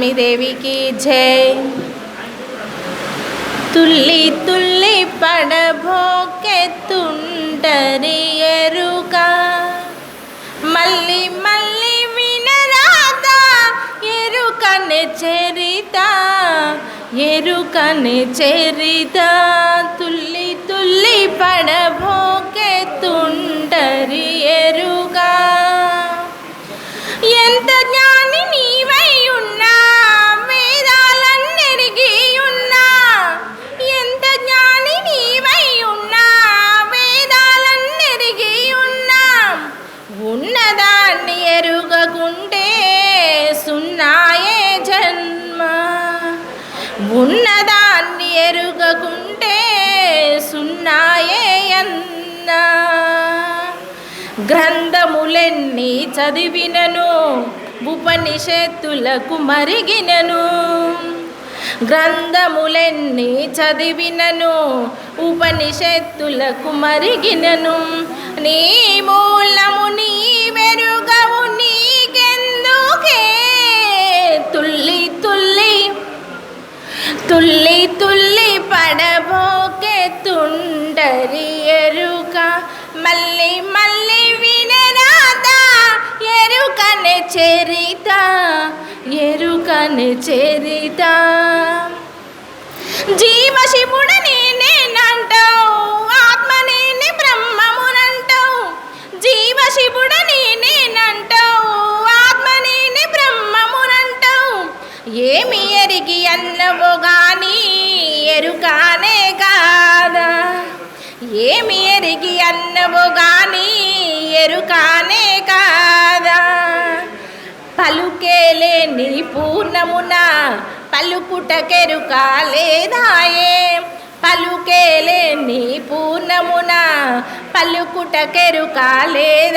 దేవికి జై. తుల్లి తుల్లి పడబోకెత్తుంటరి ఎరుక. మళ్ళీ మళ్ళీ వినరాదా ఎరుకని చరిత ఎరుకని చరిత. తుల్లి తుల్లి పడ ఎరుగకుంటే సున్నాయే జన్మ. ఉన్నదాన్ని ఎరుగకుంటే సున్నాయే అన్నా గ్రంథములెన్ని చదివినను ఉపనిషత్తులకు మరిగినను. గ్రంథములెన్ని చదివినను ఉపనిషత్తులకు మరిగినను. నీము తుల్లి పడబోకే తుండరి ఎరుక మళ్ళీ మళ్ళీ వినరాదా ఎరుకని చెరిత ఎరుకనే చెరిత జీవ శివుడ నేనేనంటావు ఆత్మ నేనే బ్రహ్మమునంటావు జీవ శివుడ నేనేనంటావు ఆత్మ నేనే బ్రహ్మమునంటావు ఏమి ఎరిగి అన్నవోగా ఏమి ఎరిగి అన్నము గాని ఎరుకానే కాదా? పలుకేలేని పూర్ణమున పలుకుటకెరుకాలేదాయే పలుకేలేని పూర్ణమున పలుకుటకెరుకాలేదాయే లేదా